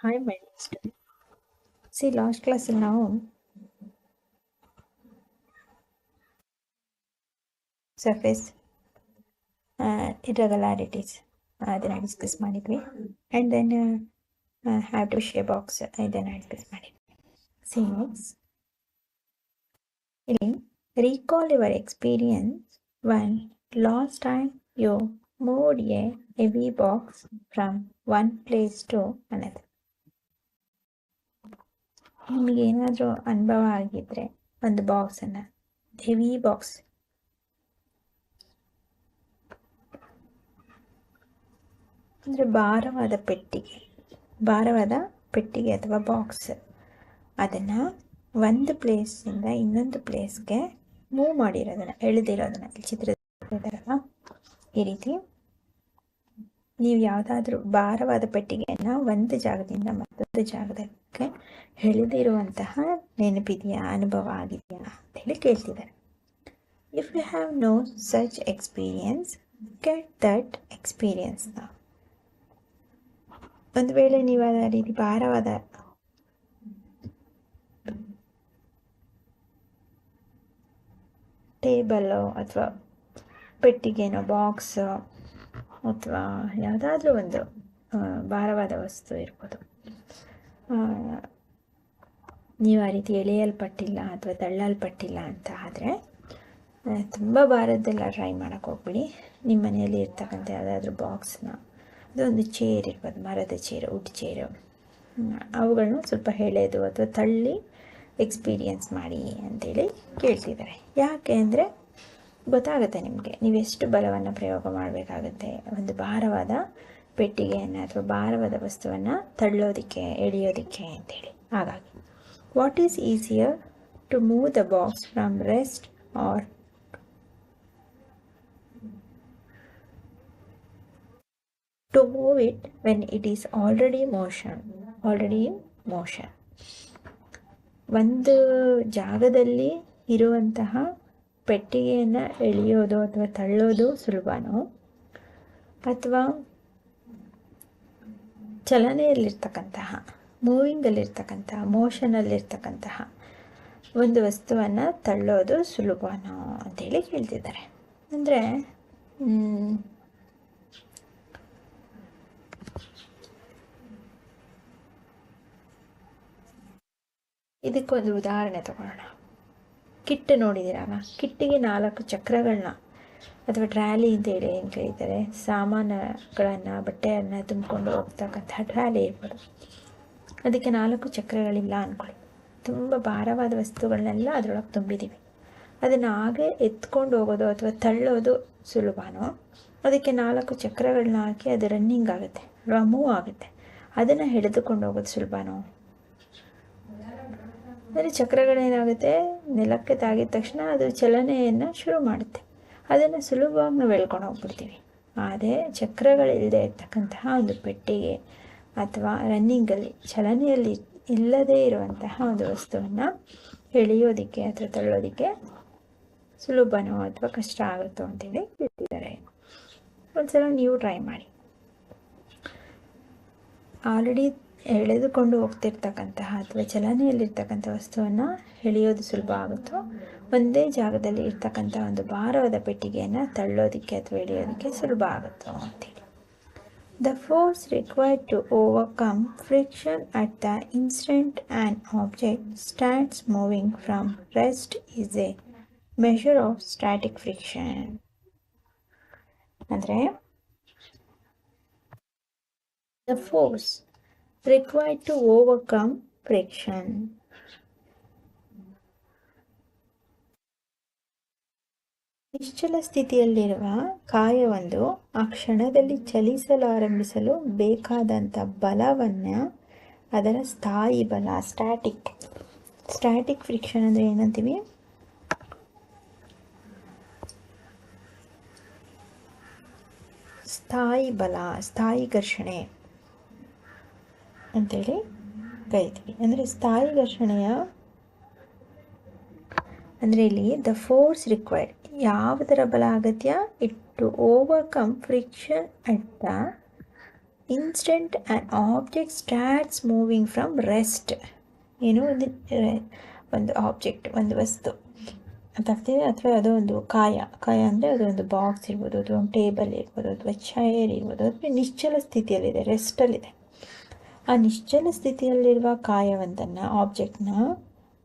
Hi, my dear student. See, last class ನಾವು surface irregularities ಅದನ್ನು discuss ಮಾಡಿದ್ವಿ and then have to shear box ಇದನ್ನು discuss ಮಾಡಿದ್ವಿ C next ಇಲ್ಲಿ recall your experience one last time you moved a heavy box from one place to another ನಿಮಗೆ ಏನಾದರೂ ಅನುಭವ ಆಗಿದ್ರೆ ಒಂದು ಬಾಕ್ಸನ್ನು ಹೆವಿ ಬಾಕ್ಸ್ ಅಂದರೆ ಭಾರವಾದ ಪೆಟ್ಟಿಗೆ ಭಾರವಾದ ಪೆಟ್ಟಿಗೆ ಅಥವಾ ಬಾಕ್ಸ್ ಅದನ್ನು ಒಂದು ಪ್ಲೇಸಿಂದ ಇನ್ನೊಂದು ಪ್ಲೇಸ್ಗೆ ಮೂವ್ ಮಾಡಿರೋದನ್ನು, ಎಳೆದಿರೋದನ್ನು ಇಲ್ಲಿ ಚಿತ್ರದಲ್ಲ ಈ ರೀತಿ. ನೀವು ಯಾವುದಾದ್ರೂ ಭಾರವಾದ ಪೆಟ್ಟಿಗೆಯನ್ನು ಒಂದು ಜಾಗದಿಂದ ಮತ್ತೊಂದು ಹೇಳಿದಿರುವಂತಹ ನೆನಪಿದೆಯಾ, ಅನುಭವ ಆಗಿದೆಯಾ ಅಂತೇಳಿ ಕೇಳ್ತಿದ್ದಾರೆ. If you have no such experience get that experience ನಾವು ಒಂದು ವೇಳೆ ನೀವು ಅದ ರೀತಿ ಭಾರವಾದ ಟೇಬಲ್ಲು ಅಥವಾ ಪೆಟ್ಟಿಗೆನೋ, ಬಾಕ್ಸ್ ಅಥವಾ ಯಾವುದಾದ್ರೂ ಒಂದು ಭಾರವಾದ ವಸ್ತು ಇರ್ಬೋದು. ನೀವು ಆ ರೀತಿ ಎಳೆಯಲ್ಪಟ್ಟಿಲ್ಲ ಅಥವಾ ತಳ್ಳಲ್ಪಟ್ಟಿಲ್ಲ ಅಂತ ಆದರೆ ತುಂಬ ಭಾರದ್ದೆಲ್ಲ ಟ್ರೈ ಮಾಡೋಕ್ಕೆ ಹೋಗ್ಬಿಡಿ. ನಿಮ್ಮ ಮನೆಯಲ್ಲಿ ಇರ್ತಕ್ಕಂಥ ಯಾವುದಾದ್ರೂ ಬಾಕ್ಸ್ನ ಅದೊಂದು ಚೇರ್ ಇರ್ಬೋದು, ಮರದ ಚೇರು ವುಡ್ ಚೇರು ಅವುಗಳನ್ನ ಸ್ವಲ್ಪ ಹೇಳೋದು ಅಥವಾ ತಳ್ಳಿ ಎಕ್ಸ್ಪೀರಿಯನ್ಸ್ ಮಾಡಿ ಅಂತೇಳಿ ಕೇಳ್ತಿದ್ದಾರೆ. ಯಾಕೆ ಅಂದರೆ ಗೊತ್ತಾಗುತ್ತೆ ನಿಮಗೆ. ನೀವು ಎಷ್ಟು ಬಲವನ್ನು ಪ್ರಯೋಗ ಮಾಡಬೇಕಾಗುತ್ತೆ. ಒಂದು ಭಾರವಾದ ಪೆಟ್ಟಿಗೆಯನ್ನು ಅಥವಾ ಭಾರವಾದ ವಸ್ತುವನ್ನು ತಳ್ಳೋದಕ್ಕೆ, ಎಳೆಯೋದಕ್ಕೆ ಅಂತೇಳಿ. ಹಾಗಾಗಿ what is easier to move the box from rest or to move it when it is already motion already in motion ಒಂದು ಜಾಗದಲ್ಲಿ ಇರುವಂತಹ ಪೆಟ್ಟಿಗೆಯನ್ನು ಎಳೆಯೋದು ಅಥವಾ ತಳ್ಳೋದು ಸುಲಭನೋ, ಅಥವಾ ಚಲನೆಯಲ್ಲಿರ್ತಕ್ಕಂತಹ, ಮೂವಿಂಗಲ್ಲಿರ್ತಕ್ಕಂತಹ, ಮೋಷನಲ್ಲಿರ್ತಕ್ಕಂತಹ ಒಂದು ವಸ್ತುವನ್ನು ತಳ್ಳೋದು ಸುಲಭನೋ ಅಂತೇಳಿ ಕೇಳ್ತಿದ್ದಾರೆ. ಅಂದರೆ ಇದಕ್ಕೊಂದು ಉದಾಹರಣೆ ತಗೊಳ್ಳೋಣ. ಕಿಟ್ಟು ನೋಡಿದ್ದೀರಲ್ಲ ಕಿಟ್ಟಿಗೆ ನಾಲ್ಕು ಚಕ್ರಗಳನ್ನ ಅಥವಾ ಟ್ರಾಲಿ ಅಂತೇಳಿ ಏನು ಕರೀತಾರೆ? ಸಾಮಾನುಗಳನ್ನು, ಬಟ್ಟೆಯನ್ನು ತುಂಬಿಕೊಂಡು ಹೋಗ್ತಕ್ಕಂಥ ಟ್ರಾಲಿ ಇರ್ಬೋದು. ಅದಕ್ಕೆ ನಾಲ್ಕು ಚಕ್ರಗಳಿಲ್ಲ ಅಂದ್ಕೊಳ್ಳಿ ತುಂಬ ಭಾರವಾದ ವಸ್ತುಗಳನ್ನೆಲ್ಲ ಅದರೊಳಗೆ ತುಂಬಿದ್ದೀವಿ ಅದನ್ನು ಹಾಗೆ ಎತ್ಕೊಂಡು ಹೋಗೋದು ಅಥವಾ ತಳ್ಳೋದು ಸುಲಭನೋ? ಅದಕ್ಕೆ ನಾಲ್ಕು ಚಕ್ರಗಳನ್ನ ಹಾಕಿ ಅದು ರನ್ನಿಂಗ್ ಆಗುತ್ತೆ ಮೂವ್ ಆಗುತ್ತೆ. ಅದನ್ನು ಹಿಡಿದುಕೊಂಡು ಹೋಗೋದು ಸುಲಭನೋ? ಅಂದರೆ ಚಕ್ರಗಳೇನಾಗುತ್ತೆ? ನೆಲಕ್ಕೆ ತಾಗಿದ ತಕ್ಷಣ ಅದು ಚಲನೆಯನ್ನು ಶುರು ಮಾಡುತ್ತೆ. ಅದನ್ನು ಸುಲಭವಾಗಿ ನಾವು ಎಳ್ಕೊಂಡು ಹೋಗ್ಬಿಡ್ತೀವಿ. ಆದರೆ ಚಕ್ರಗಳಿಲ್ಲದೆ ಇರ್ತಕ್ಕಂತಹ ಒಂದು ಪೆಟ್ಟಿಗೆ ಅಥವಾ ರನ್ನಿಂಗಲ್ಲಿ, ಚಲನೆಯಲ್ಲಿ ಇಲ್ಲದೇ ಇರುವಂತಹ ಒಂದು ವಸ್ತುವನ್ನು ಎಳೆಯೋದಕ್ಕೆ ಅಥವಾ ತಳ್ಳೋದಕ್ಕೆ ಸುಲಭನೋ ಅಥವಾ ಕಷ್ಟ ಆಗುತ್ತೋ ಅಂತೇಳಿ ಹೇಳ್ತಿದ್ದಾರೆ ಒಂದ್ಸಲ ನೀವು ಟ್ರೈ ಮಾಡಿ. ಆಲ್ರೆಡಿ ಎಳೆದುಕೊಂಡು ಹೋಗ್ತಿರ್ತಕ್ಕಂತಹ ಅಥವಾ ಚಲನೆಯಲ್ಲಿರ್ತಕ್ಕಂಥ ವಸ್ತುವನ್ನು ಎಳೆಯೋದು ಸುಲಭ ಆಗುತ್ತೋ, ಒಂದೇ ಜಾಗದಲ್ಲಿ ಇರ್ತಕ್ಕಂಥ ಒಂದು ಭಾರವಾದ ಪೆಟ್ಟಿಗೆಯನ್ನು ತಳ್ಳೋದಕ್ಕೆ ಅಥವಾ ಎಳೆಯೋದಕ್ಕೆ ಸುಲಭ ಆಗುತ್ತೋ ಅಂತೇಳಿ. The force required to overcome friction at the instant and object stands moving from rest is a measure of static friction ಅಂದರೆ the force required to overcome friction. ನಿಶ್ಚಲ ಸ್ಥಿತಿಯಲ್ಲಿರುವ ಕಾಯವೊಂದು ಆ ಕ್ಷಣದಲ್ಲಿ ಚಲಿಸಲಾರಂಭಿಸಲು ಬೇಕಾದಂಥ ಬಲವನ್ನು ಅದರ ಸ್ಥಾಯಿ ಬಲ ಸ್ಟ್ಯಾಟಿಕ್ ಸ್ಟ್ಯಾಟಿಕ್ ಫ್ರಿಕ್ಷನ್ ಅಂದರೆ ಏನಂತೀವಿ? ಸ್ಥಾಯಿ ಬಲ, ಸ್ಥಾಯಿ ಘರ್ಷಣೆ. ಅಂತೇಳಿ ಕರಿತೀವಿ. ಅಂದರೆ ಸ್ಥಾಯಿ ಘರ್ಷಣೆಯ ಅಂದರೆ ಇಲ್ಲಿ ದ ಫೋರ್ಸ್ ರಿಕ್ವೈರ್ಡ್ ಯಾವುದರ ಬಲ ಅಗತ್ಯ it to overcome friction at the instant and object starts moving from rest ಏನು? ಒಂದು ಒಂದು ಆಬ್ಜೆಕ್ಟ್ ಒಂದು ವಸ್ತು. ಅಂತಾಗ್ತೀವಿ ಅಥವಾ ಅದು ಒಂದು ಕಾಯ. ಕಾಯ ಅಂದರೆ ಅದು ಒಂದು ಬಾಕ್ಸ್ ಇರ್ಬೋದು ಅಥವಾ ಒಂದು ಟೇಬಲ್ ಇರ್ಬೋದು ಅಥವಾ ಚೇರ್ ಇರ್ಬೋದು ಅಥವಾ ನಿಶ್ಚಲ ಸ್ಥಿತಿಯಲ್ಲಿದೆ ರೆಸ್ಟಲ್ಲಿದೆ ಆ ನಿಶ್ಚಲ ಸ್ಥಿತಿಯಲ್ಲಿರುವ ಕಾಯವೊಂದನ್ನು ಆಬ್ಜೆಕ್ಟ್ನ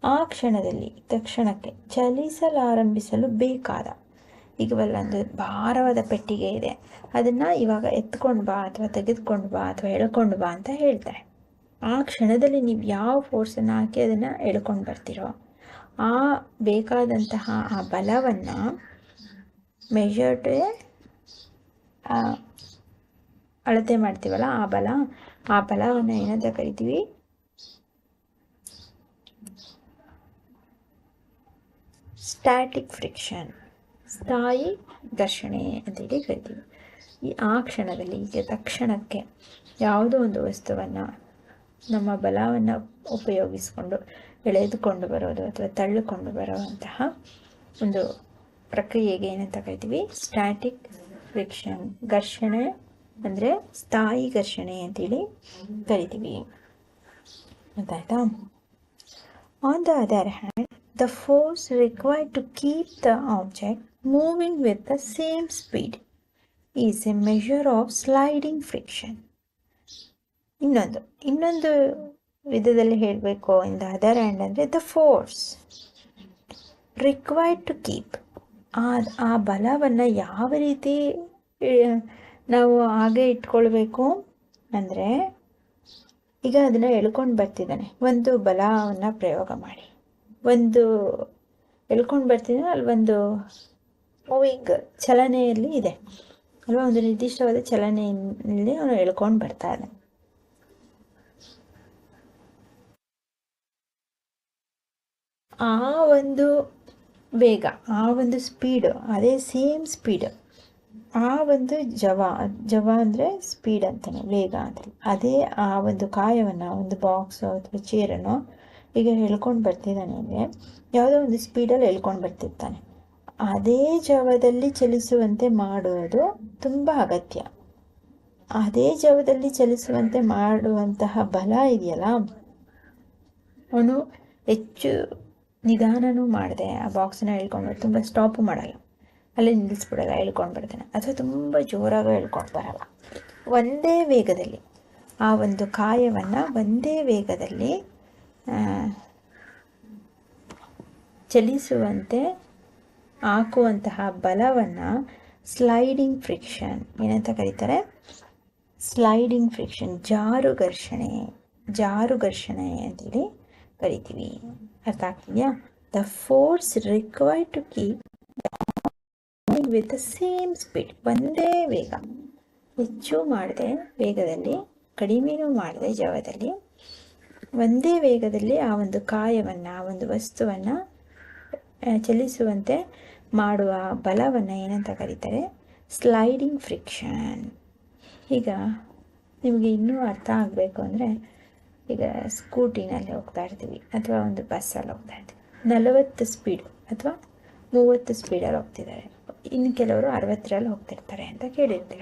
ಆ ಕ್ಷಣದಲ್ಲಿ, ತಕ್ಷಣಕ್ಕೆ ಚಲಿಸಲಾರಂಭಿಸಲು ಬೇಕಾದ ಈಗ ಒಂದು ಭಾರವಾದ ಪೆಟ್ಟಿಗೆ ಇದೆ. ಅದನ್ನು ಇವಾಗ ಎತ್ಕೊಂಡು ಬಾ ಅಥವಾ ತೆಗೆದುಕೊಂಡು ಬಾ ಅಥವಾ ಎಳ್ಕೊಂಡು ಬಾ ಅಂತ ಹೇಳ್ತಾರೆ. ಆ ಕ್ಷಣದಲ್ಲಿ ನೀವು ಯಾವ ಫೋರ್ಸನ್ನು ಹಾಕಿ ಅದನ್ನು ಎಳ್ಕೊಂಡು ಬರ್ತೀರೋ, ಆ ಬೇಕಾದಂತಹ ಆ ಬಲವನ್ನು ಮೆಷರ್ಡ್ ಅಳತೆ ಮಾಡ್ತೀವಲ್ಲ ಆ ಬಲ ಆ ಫಲವನ್ನು ಏನಂತ ಕರಿತೀವಿ? ಸ್ಟ್ಯಾಟಿಕ್ ಫ್ರಿಕ್ಷನ್ ಸ್ಥಾಯಿ ಘರ್ಷಣೆ ಅಂತೇಳಿ ಕರಿತೀವಿ. ಈ ಆ ಕ್ಷಣದಲ್ಲಿ ಈಗ ತಕ್ಷಣಕ್ಕೆ ಯಾವುದೋ ಒಂದು ವಸ್ತುವನ್ನು ನಮ್ಮ ಬಲವನ್ನು ಉಪಯೋಗಿಸಿಕೊಂಡು ಎಳೆದುಕೊಂಡು ಬರೋದು ಅಥವಾ ತಳ್ಳಿಕೊಂಡು ಬರುವಂತಹ ಒಂದು ಪ್ರಕ್ರಿಯೆಗೆ ಏನಂತ ಕರಿತೀವಿ? ಸ್ಟ್ಯಾಟಿಕ್ ಫ್ರಿಕ್ಷನ್ ಘರ್ಷಣೆ ಅಂದರೆ ಸ್ಥಾಯಿ ಘರ್ಷಣೆ ಅಂತೇಳಿ ಕರಿತೀವಿ. ಗೊತ್ತಾಯ್ತಾ? On the other hand the force required to keep the object moving with the same speed is a measure of sliding friction ಇನ್ನೊಂದು ಇನ್ನೊಂದು ವಿಧದಲ್ಲಿ ಹೇಳಬೇಕು ಇನ್ ದ ಅದರ್ ಹ್ಯಾಂಡ್ ಅಂದರೆ the force required to keep ಆ ಬಲವನ್ನು ಯಾವ ರೀತಿ ನಾವು ಹಾಗೆ ಇಟ್ಕೊಳ್ಬೇಕು ಅಂದರೆ ಈಗ ಅದನ್ನು ಎಳ್ಕೊಂಡು ಬರ್ತಿದ್ದಾನೆ. ಒಂದು ಬಲವನ್ನು ಪ್ರಯೋಗ ಮಾಡಿ. ಒಂದು ಎಳ್ಕೊಂಡು ಬರ್ತಿದ್ದಾನೆ, ಅಲ್ಲಿ ಒಂದು ಮೂವಿಂಗ್ ಚಲನೆಯಲ್ಲಿ ಇದೆ. ಅಲ್ವಾ? ಒಂದು ನಿರ್ದಿಷ್ಟವಾದ ಚಲನೆಯಲ್ಲಿ ಅವನು ಎಳ್ಕೊಂಡು ಬರ್ತಾ ಇದ್ದಾನೆ. ಆ ಒಂದು ವೇಗ, ಆ ಒಂದು ಸ್ಪೀಡು ಅದೇ ಸೇಮ್ ಸ್ಪೀಡ್ ಆ ಒಂದು ಜವ ಜವ ಅಂದರೆ ಸ್ಪೀಡ್ ಅಂತಾನೆ, ವೇಗ ಅಂತ ಅದೇ ಆ ಒಂದು ಕಾಯವನ್ನು, ಒಂದು ಬಾಕ್ಸು ಅಥವಾ ಚೇರನ್ನು ಈಗ ಹೇಳ್ಕೊಂಡು ಬರ್ತಿದ್ದಾನೆ ಅಂದರೆ ಯಾವುದೋ ಒಂದು ಸ್ಪೀಡಲ್ಲಿ ಹೇಳ್ಕೊಂಡು ಬರ್ತಿರ್ತಾನೆ. ಅದೇ ಜವದಲ್ಲಿ ಚಲಿಸುವಂತೆ ಮಾಡೋದು ತುಂಬ ಅಗತ್ಯ. ಅದೇ ಜವದಲ್ಲಿ ಚಲಿಸುವಂತೆ ಮಾಡುವಂತಹ ಬಲ ಇದೆಯಲ್ಲ, ಅವನು ಹೆಚ್ಚು ನಿಧಾನನೂ ಮಾಡಿದೆ, ಆ ಬಾಕ್ಸನ್ನ ಹೇಳ್ಕೊಂಡು ತುಂಬ ಸ್ಟಾಪು ಮಾಡಲ್ಲ. ಅಲ್ಲೇ ನಿಲ್ಲಿಸ್ಬಿಡಲ್ಲ ಹೇಳ್ಕೊಂಡು ಬರ್ತಾನೆ ಅಥವಾ ತುಂಬ ಜೋರಾಗಿ ಹೇಳ್ಕೊಂಡು ಬರಲ್ಲ. ಒಂದೇ ವೇಗದಲ್ಲಿ, ಆ ಒಂದು ಕಾಯವನ್ನು ಒಂದೇ ವೇಗದಲ್ಲಿ ಚಲಿಸುವಂತೆ ಹಾಕುವಂತಹ ಬಲವನ್ನು ಸ್ಲೈಡಿಂಗ್ ಫ್ರಿಕ್ಷನ್ ಏನಂತ ಕರೀತಾರೆ? ಸ್ಲೈಡಿಂಗ್ ಫ್ರಿಕ್ಷನ್ ಜಾರು ಘರ್ಷಣೆ ಜಾರು ಘರ್ಷಣೆ ಅಂತೇಳಿ ಕರಿತೀವಿ. ಅರ್ಥ ಆಗ್ತಿದೆಯಾ? The force required to keep with the same speed ಒಂದೇ ವೇಗ. ಹೆಚ್ಚು ಮಾಡಿದೆ ವೇಗದಲ್ಲಿ, ಕಡಿಮೆನೂ ಮಾಡಿದೆ ಜವದಲ್ಲಿ ಒಂದೇ ವೇಗದಲ್ಲಿ ಆ ಒಂದು ಕಾಯವನ್ನು, ಆ ಒಂದು ವಸ್ತುವನ್ನು ಚಲಿಸುವಂತೆ ಮಾಡುವ ಬಲವನ್ನು ಏನಂತ ಕರೀತಾರೆ? ಸ್ಲೈಡಿಂಗ್ ಫ್ರಿಕ್ಷನ್ ಈಗ ನಿಮಗೆ ಇನ್ನೂ ಅರ್ಥ ಆಗಬೇಕು ಅಂದರೆ, ಈಗ ಸ್ಕೂಟಿನಲ್ಲಿ ಹೋಗ್ತಾ ಇರ್ತೀವಿ ಅಥವಾ ಒಂದು ಬಸ್ಸಲ್ಲಿ ಹೋಗ್ತಾ ಇರ್ತೀವಿ. ನಲವತ್ತು ಸ್ಪೀಡ್ ಅಥವಾ ಮೂವತ್ತು ಸ್ಪೀಡಲ್ಲಿ ಹೋಗ್ತಿದ್ದಾರೆ. ಇನ್ನು ಕೆಲವರು ಅರವತ್ತರಲ್ಲಿ ಹೋಗ್ತಿರ್ತಾರೆ ಅಂತ ಕೇಳಿರ್ತೀರ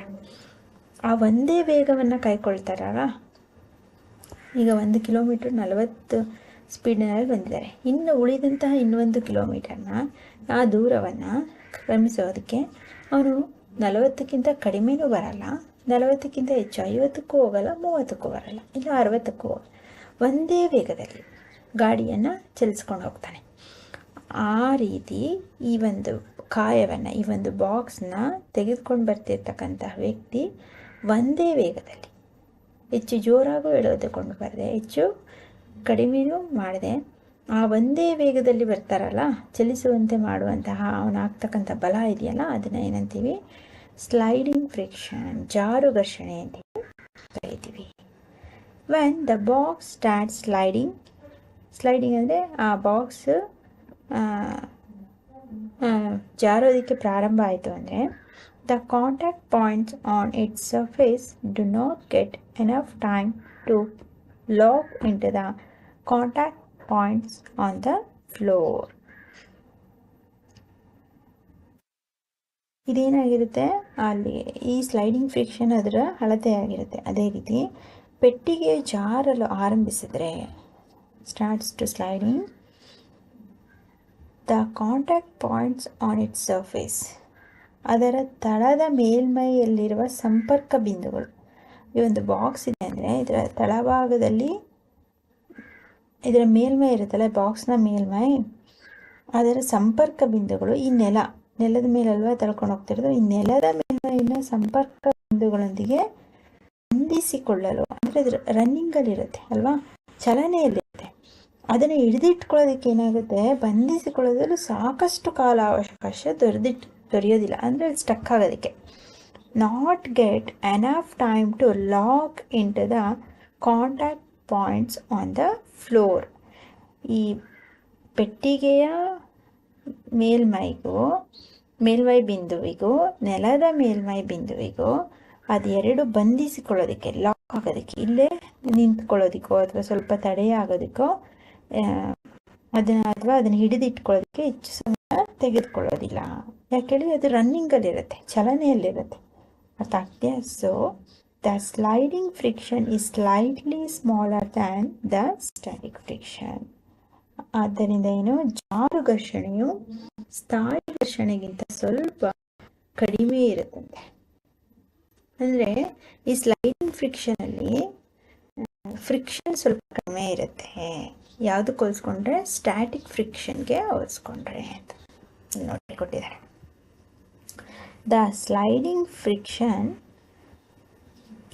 ಆ ಒಂದೇ ವೇಗವನ್ನು ಕಾಯ್ಕೊಳ್ತಾರಲ್ಲ ಈಗ ಒಂದು ಕಿಲೋಮೀಟ್ರ್ ನಲವತ್ತು ಸ್ಪೀಡ್ನಲ್ಲಿ ಬಂದಿದ್ದಾರೆ. ಇನ್ನು ಉಳಿದಂತಹ ಇನ್ನೊಂದು ಕಿಲೋಮೀಟರ್ನ, ಆ ದೂರವನ್ನು ಕ್ರಮಿಸೋದಕ್ಕೆ ಅವರು ನಲವತ್ತಕ್ಕಿಂತ ಕಡಿಮೆನೂ ಬರಲ್ಲ, ನಲವತ್ತಕ್ಕಿಂತ ಹೆಚ್ಚು ಐವತ್ತಕ್ಕೂ ಹೋಗಲ್ಲ, ಮೂವತ್ತಕ್ಕೂ ಬರಲ್ಲ, ಇಲ್ಲ ಅರವತ್ತಕ್ಕೂ ಹೋಗಲ್ಲ. ಒಂದೇ ವೇಗದಲ್ಲಿ ಗಾಡಿಯನ್ನು ಚಲಿಸ್ಕೊಂಡು ಹೋಗ್ತಾನೆ. ಆ ರೀತಿ ಈ ಒಂದು ಕಾಯವನ್ನು ಈ ಒಂದು ಬಾಕ್ಸ್ನ ತೆಗೆದುಕೊಂಡು ಬರ್ತಿರ್ತಕ್ಕಂತಹ ವ್ಯಕ್ತಿ ಒಂದೇ ವೇಗದಲ್ಲಿ. ಹೆಚ್ಚು ಜೋರಾಗೂ ಎಳೆದುಕೊಂಡು ಬರದೆ, ಹೆಚ್ಚು ಕಡಿಮೆಯೂ ಮಾಡಿದೆ ಆ ಒಂದೇ ವೇಗದಲ್ಲಿ ಬರ್ತಾರಲ್ಲ, ಚಲಿಸುವಂತೆ ಮಾಡುವಂತಹ ಅವನಾಗ್ತಕ್ಕಂಥ ಬಲ ಇದೆಯಲ್ಲ, ಅದನ್ನು ಏನಂತೀವಿ? ಸ್ಲೈಡಿಂಗ್ ಫ್ರಿಕ್ಷನ್ ಜಾರು ಘರ್ಷಣೆ ಅಂತ ಕರಿತೀವಿ when the box start sliding sliding ಅಂದರೆ ಆ ಬಾಕ್ಸ್ ಜಾರೋದಕ್ಕೆ ಪ್ರಾರಂಭ ಆಯಿತು ಅಂದರೆ the contact points on its surface do not get enough time to lock in to the contact points on the floor ಇದೇನಾಗಿರುತ್ತೆ? ಅಲ್ಲಿ ಈ ಸ್ಲೈಡಿಂಗ್ ಫ್ರಿಕ್ಷನ್ ಅದರ ಅಳತೆಯಾಗಿರುತ್ತೆ. ಅದೇ ರೀತಿ ಪೆಟ್ಟಿಗೆ ಜಾರಲು ಆರಂಭಿಸಿದರೆ starts to sliding the contact points on its surface ಅದರ ತಳದ ಮೇಲ್ಮೈಯಲ್ಲಿರುವ ಸಂಪರ್ಕ ಬಿಂದುಗಳು. ಈ ಒಂದು ಬಾಕ್ಸ್ ಇದೆ ಅಂದರೆ ಇದರ ತಳಭಾಗದಲ್ಲಿ ಇದರ ಮೇಲ್ಮೈ ಇರುತ್ತಲ್ಲ ಬಾಕ್ಸ್ನ ಮೇಲ್ಮೈ. ಅದರ ಸಂಪರ್ಕ ಬಿಂದುಗಳು ಈ ನೆಲ. ನೆಲದ ಮೇಲಲ್ವಾ ತಳ್ಕೊಂಡು ಹೋಗ್ತಿರೋದು? ಈ ನೆಲದ ಮೇಲ್ಮೈನ ಸಂಪರ್ಕ ಬಿಂದುಗಳೊಂದಿಗೆ ಹೊಂದಿಸಿಕೊಳ್ಳಲು ಅಂದರೆ ರನ್ನಿಂಗಲ್ಲಿರುತ್ತೆ ಅಲ್ವಾ? ಚಲನೆಯಲ್ಲಿರುತ್ತೆ. ಅದನ್ನು ಹಿಡಿದಿಟ್ಕೊಳ್ಳೋದಕ್ಕೆ ಏನಾಗುತ್ತೆ? ಬಂಧಿಸಿಕೊಳ್ಳೋದ್ರಲ್ಲಿ ಸಾಕಷ್ಟು ಕಾಲ ಅವಕಾಶ ದೊರೆದಿಟ್ಟು ದೊರೆಯೋದಿಲ್ಲ. ಅಂದರೆ ಸ್ಟಕ್ ಆಗೋದಕ್ಕೆ. Not get enough time to lock in to the contact points on the floor ಈ ಪೆಟ್ಟಿಗೆಯ ಮೇಲ್ಮೈಗೂ, ಮೇಲ್ಮೈ ಬಿಂದುವಿಗೂ, ನೆಲದ ಮೇಲ್ಮೈ ಬಿಂದುವಿಗೂ ಅದೆರಡು ಬಂಧಿಸಿಕೊಳ್ಳೋದಕ್ಕೆ ಲಾಕ್ ಆಗೋದಕ್ಕೆ, ಇಲ್ಲೇ ನಿಂತ್ಕೊಳ್ಳೋದಕ್ಕೋ ಅಥವಾ ಸ್ವಲ್ಪ ತಡೆ ಆಗೋದಕ್ಕೋ ಅದನ್ನು ಅಥವಾ ಅದನ್ನು ಹಿಡಿದಿಟ್ಕೊಳ್ಳೋದಕ್ಕೆ ಹೆಚ್ಚು ಸಮಯ ತೆಗೆದುಕೊಳ್ಳೋದಿಲ್ಲ. ಯಾಕೇಳಿ ಅದು ರನ್ನಿಂಗಲ್ಲಿರುತ್ತೆ ಚಲನೆಯಲ್ಲಿರುತ್ತೆ. ಅರ್ಥ ಆಗ್ತೀಯ so the sliding friction is slightly smaller than the static friction ಆದ್ದರಿಂದ ಏನು? ಜಾರು ಘರ್ಷಣೆಯು ಸ್ಥಾಯಿ ಘರ್ಷಣೆಗಿಂತ ಸ್ವಲ್ಪ ಕಡಿಮೆ ಇರುತ್ತಂತೆ. ಅಂದರೆ ಈ ಸ್ಲೈಡಿಂಗ್ ಫ್ರಿಕ್ಷನಲ್ಲಿ ಫ್ರಿಕ್ಷನ್ ಸ್ವಲ್ಪ ಕಡಿಮೆ ಇರುತ್ತೆ. ಯಾವುದಕ್ಕೆ ಹೋಲಿಸ್ಕೊಂಡ್ರೆ ಸ್ಟ್ಯಾಟಿಕ್ ಫ್ರಿಕ್ಷನ್ಗೆ ಹೋಲಿಸ್ಕೊಂಡ್ರೆ ಅಂತ. ನೋಡಿ ಕೊಟ್ಟಿದ್ದಾರೆ. The sliding friction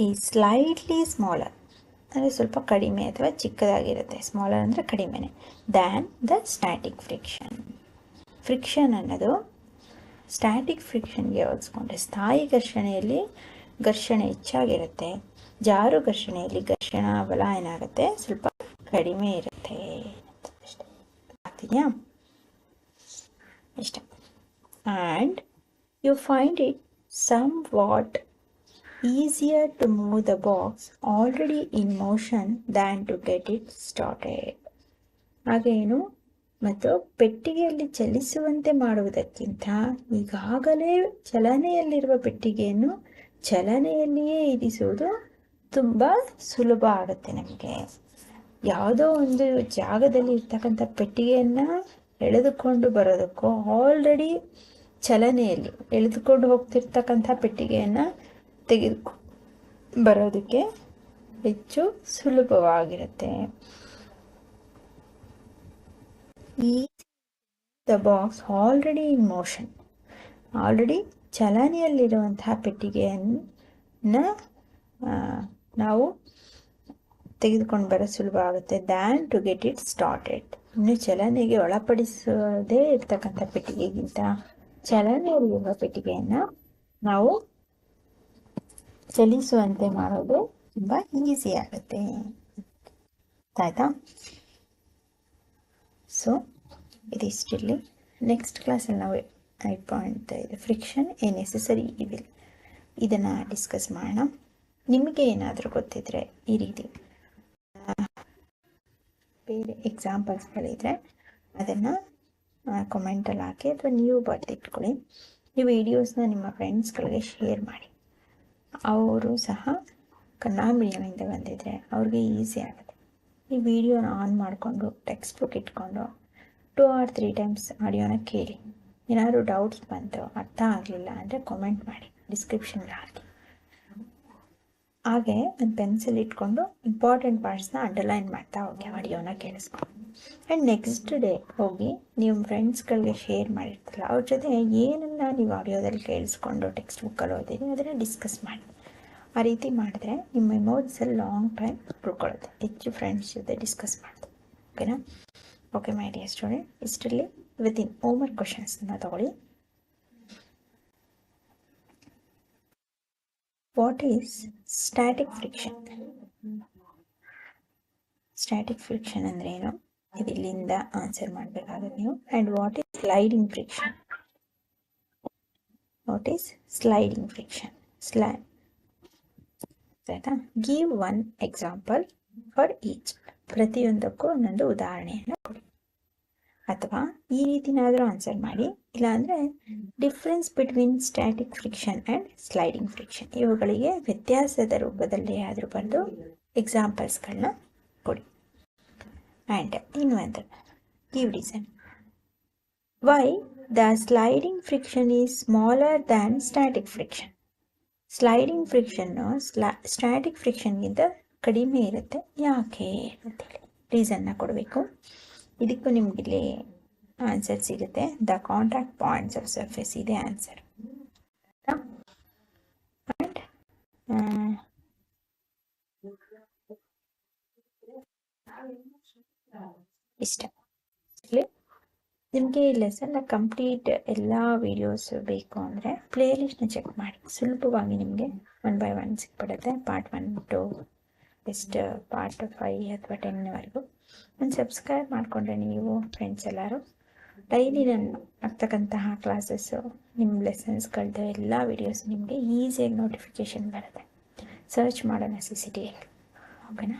is slightly smaller ಅಂದರೆ ಸ್ವಲ್ಪ ಕಡಿಮೆ ಅಥವಾ ಚಿಕ್ಕದಾಗಿರುತ್ತೆ. ಸ್ಮಾಲರ್ ಅಂದರೆ ಕಡಿಮೆನೆ. Than the static friction friction ಅನ್ನೋದು ಸ್ಟ್ಯಾಟಿಕ್ ಫ್ರಿಕ್ಷನ್ಗೆ ಹೋಲಿಸ್ಕೊಂಡ್ರೆ. ಸ್ಥಾಯಿ ಘರ್ಷಣೆಯಲ್ಲಿ ಘರ್ಷಣೆ ಹೆಚ್ಚಾಗಿರುತ್ತೆ. ಜಾರು ಘರ್ಷಣೆಯಲ್ಲಿ ಘರ್ಷಣ ಬಲ ಏನಾಗುತ್ತೆ? ಸ್ವಲ್ಪ ಕಡಿಮೆ ಇರುತ್ತೆ ಅಷ್ಟೇ. ಇಷ್ಟ. And you find it somewhat easier to move the box already in motion than to get it started ಹಾಗೇನು? ಮತ್ತು ಪೆಟ್ಟಿಗೆಯಲ್ಲಿ ಚಲಿಸುವಂತೆ ಮಾಡುವುದಕ್ಕಿಂತ ಈಗಾಗಲೇ ಚಲನೆಯಲ್ಲಿರುವ ಪೆಟ್ಟಿಗೆಯನ್ನು ಚಲನೆಯಲ್ಲಿಯೇ ಇರಿಸುವುದು ತುಂಬ ಸುಲಭ ಆಗುತ್ತೆ ನಮಗೆ. ಯಾವುದೋ ಒಂದು ಜಾಗದಲ್ಲಿ ಇರ್ತಕ್ಕಂಥ ಪೆಟ್ಟಿಗೆಯನ್ನು ಎಳೆದುಕೊಂಡು ಬರೋದಕ್ಕೂ ಆಲ್ರೆಡಿ ಚಲನೆಯಲ್ಲಿ ಎಳೆದುಕೊಂಡು ಹೋಗ್ತಿರ್ತಕ್ಕಂಥ ಪೆಟ್ಟಿಗೆಯನ್ನು ತೆಗೆದುಕೊ, ಬರೋದಕ್ಕೆ ಹೆಚ್ಚು ಸುಲಭವಾಗಿರುತ್ತೆ. ಈ the box already in motion already ಚಲನೆಯಲ್ಲಿರುವಂತಹ ಪೆಟ್ಟಿಗೆಯನ್ನು ನಾವು ತೆಗೆದುಕೊಂಡು ಬರೋ ಸುಲಭ ಆಗುತ್ತೆ than to get it started ಇನ್ನು ಚಲನೆಗೆ ಒಳಪಡಿಸದೇ ಇರ್ತಕ್ಕಂಥ ಪೆಟ್ಟಿಗೆಗಿಂತ ಚಲನೆಯಲ್ಲಿರುವ ಪೆಟ್ಟಿಗೆಯನ್ನು ನಾವು ಚಲಿಸುವಂತೆ ಮಾಡೋದು ತುಂಬ ಈಸಿ ಆಗುತ್ತೆ. ಆಯ್ತಾ? ಸೊ ಇದಿಷ್ಟಿರಲಿ ನೆಕ್ಸ್ಟ್ ಕ್ಲಾಸಲ್ಲಿ ನಾವು ಐ ಪಾಯಿಂಟ್ ಇದೆ ಫ್ರಿಕ್ಷನ್ ಎ ನೆಸೆಸರಿ ಇವಿಲ್ ಇದನ್ನು ಡಿಸ್ಕಸ್ ಮಾಡೋಣ. ನಿಮಗೆ ಏನಾದರೂ ಗೊತ್ತಿದ್ರೆ ಈ ರೀತಿ. ಬೇರೆ ಎಕ್ಸಾಂಪಲ್ಸ್ಗಳಿದ್ರೆ ಅದನ್ನು ಕಮೆಂಟಲ್ಲಿ ಹಾಕಿ ಅಥವಾ ನೀವು ಬರೆದಿಟ್ಕೊಳ್ಳಿ ಈ ವಿಡಿಯೋಸ್ನ ನಿಮ್ಮ ಫ್ರೆಂಡ್ಸ್ಗಳಿಗೆ ಶೇರ್ ಮಾಡಿ. ಅವರು ಸಹ ಕನ್ನಡ ಮೀಡಿಯಮಿಂದ ಬಂದಿದ್ದರೆ ಅವ್ರಿಗೆ ಈಸಿ ಆಗುತ್ತೆ. ಈ ವಿಡಿಯೋನ ಆನ್ ಮಾಡಿಕೊಂಡು ಟೆಕ್ಸ್ಟ್ ಬುಕ್ ಇಟ್ಕೊಂಡು ಟೂ ಆರ್ ತ್ರೀ ಟೈಮ್ಸ್ ಆಡಿಯೋನ ಕೇಳಿ. ಏನಾದರೂ ಡೌಟ್ಸ್ ಬಂತು, ಅರ್ಥ ಆಗಲಿಲ್ಲ ಅಂದರೆ ಕಾಮೆಂಟ್ ಮಾಡಿ. ಡಿಸ್ಕ್ರಿಪ್ಷನ್ಗೆ ಹಾಕಿ. ಹಾಗೆ ಒಂದು ಪೆನ್ಸಿಲ್ ಇಟ್ಕೊಂಡು ಇಂಪಾರ್ಟೆಂಟ್ ಪಾರ್ಟ್ಸ್ನ ಅಂಡರ್ಲೈನ್ ಮಾಡ್ತಾ ಹೋಗಿ ಆಡಿಯೋನ ಕೇಳಿಸ್ಕೊ ಆ್ಯಂಡ್ ನೆಕ್ಸ್ಟ್ ಡೇ ಹೋಗಿ ನಿಮ್ಮ ಫ್ರೆಂಡ್ಸ್ಗಳಿಗೆ ಶೇರ್ ಮಾಡಿರ್ತಿಲ್ಲ ಅವ್ರ ಜೊತೆ ಏನನ್ನ ನೀವು ಆಡಿಯೋದಲ್ಲಿ ಕೇಳಿಸ್ಕೊಂಡು ಟೆಕ್ಸ್ಟ್ ಬುಕ್ಕಲ್ಲಿ ಓದಿರಿ ಅದನ್ನು ಡಿಸ್ಕಸ್ ಮಾಡಿ. ಆ ರೀತಿ ಮಾಡಿದ್ರೆ ನಿಮ್ಮ ಮೆಮೋರೀಸಲ್ಲಿ ಲಾಂಗ್ ಟೈಮ್ ಉಳ್ಕೊಳ್ಳುತ್ತೆ. ಹೆಚ್ಚು ಫ್ರೆಂಡ್ಸ್ ಜೊತೆ ಡಿಸ್ಕಸ್ ಮಾಡಿದೆ ಓಕೆನಾ ಓಕೆ ಮೈ ಡಿಯರ್ ಸ್ಟೂಡೆಂಟ್ ಇಷ್ಟರಲ್ಲಿ ವಿತಿನ್ ಹೋಮ್ವರ್ಕ್ ಕ್ವಶನ್ಸನ್ನ ತಗೊಳ್ಳಿ. What is static friction static friction ಅಂದರೆ ಏನು? ಇದು ಇಲ್ಲಿಂದ ಆನ್ಸರ್ ಮಾಡಬೇಕಾಗುತ್ತೆ ನೀವು. And what is sliding friction what is sliding friction ಸ್ಲೈ ಆಯ್ತಾ? Give one example for each ಪ್ರತಿಯೊಂದಕ್ಕೂ ಒಂದೊಂದು ಉದಾಹರಣೆಯನ್ನು ಕೊಡಿ. ಅಥವಾ ಈ ರೀತಿನಾದರೂ ಆನ್ಸರ್ ಮಾಡಿ. ಇಲ್ಲಾಂದರೆ difference between static friction and sliding friction ಇವುಗಳಿಗೆ ವ್ಯತ್ಯಾಸದ ರೂಪದಲ್ಲಿ ಆದರೂ ಬಂದು ಎಕ್ಸಾಂಪಲ್ಸ್ಗಳನ್ನ ಕೊಡಿ. ಆ್ಯಂಡ್ ಅಂತ give reason why the sliding friction is smaller than static friction sliding ಫ್ರಿಕ್ಷನ್ನು ಸ್ಲಾ ಸ್ಟ್ಯಾಟಿಕ್ ಫ್ರಿಕ್ಷನ್ಗಿಂತ ಕಡಿಮೆ ಇರುತ್ತೆ. ಯಾಕೆ ಅಂತೇಳಿ ರೀಸನ್ನ ಕೊಡಬೇಕು. ಇದಕ್ಕೂ ನಿಮಗಿಲ್ಲಿ ಆನ್ಸರ್ ಸಿಗುತ್ತೆ. The contact points of surface ಇದೆ ಆನ್ಸರ್ ಆ್ಯಂಡ್ ಇಷ್ಟ. ನಿಮಗೆ ಈ ಲೆಸನ್ನ ಕಂಪ್ಲೀಟ್ ಎಲ್ಲ ವೀಡಿಯೋಸ್ ಬೇಕು ಅಂದರೆ ಪ್ಲೇಲಿಸ್ಟ್ನ ಚೆಕ್ ಮಾಡಿ. ಸುಲಭವಾಗಿ ನಿಮಗೆ ಒನ್ ಬೈ ಒನ್ ಸಿಕ್ಬಿಡುತ್ತೆ. ಪಾರ್ಟ್ ಒನ್ ಟು ಎಷ್ಟು ಪಾರ್ಟ್ ಫೈವ್ ಅಥವಾ ಟೆನ್ವರೆಗೂ ನಾನು ಸಬ್ಸ್ಕ್ರೈಬ್ ಮಾಡಿಕೊಂಡ್ರೆ ನೀವು ಫ್ರೆಂಡ್ಸ್ ಎಲ್ಲರೂ. ಡೈಲಿ ನಾನು ಆಗ್ತಕ್ಕಂತಹ ಕ್ಲಾಸಸ್ಸು ನಿಮ್ಮ ಲೆಸನ್ಸ್ಗಳದ್ದು ಎಲ್ಲ ವೀಡಿಯೋಸ್ ನಿಮಗೆ ಈಸಿಯಾಗಿ ನೋಟಿಫಿಕೇಷನ್ ಬರುತ್ತೆ. ಸರ್ಚ್ ಮಾಡೋಣ ಸಿ ಸಿ ಟಿ ಓಕೆನಾ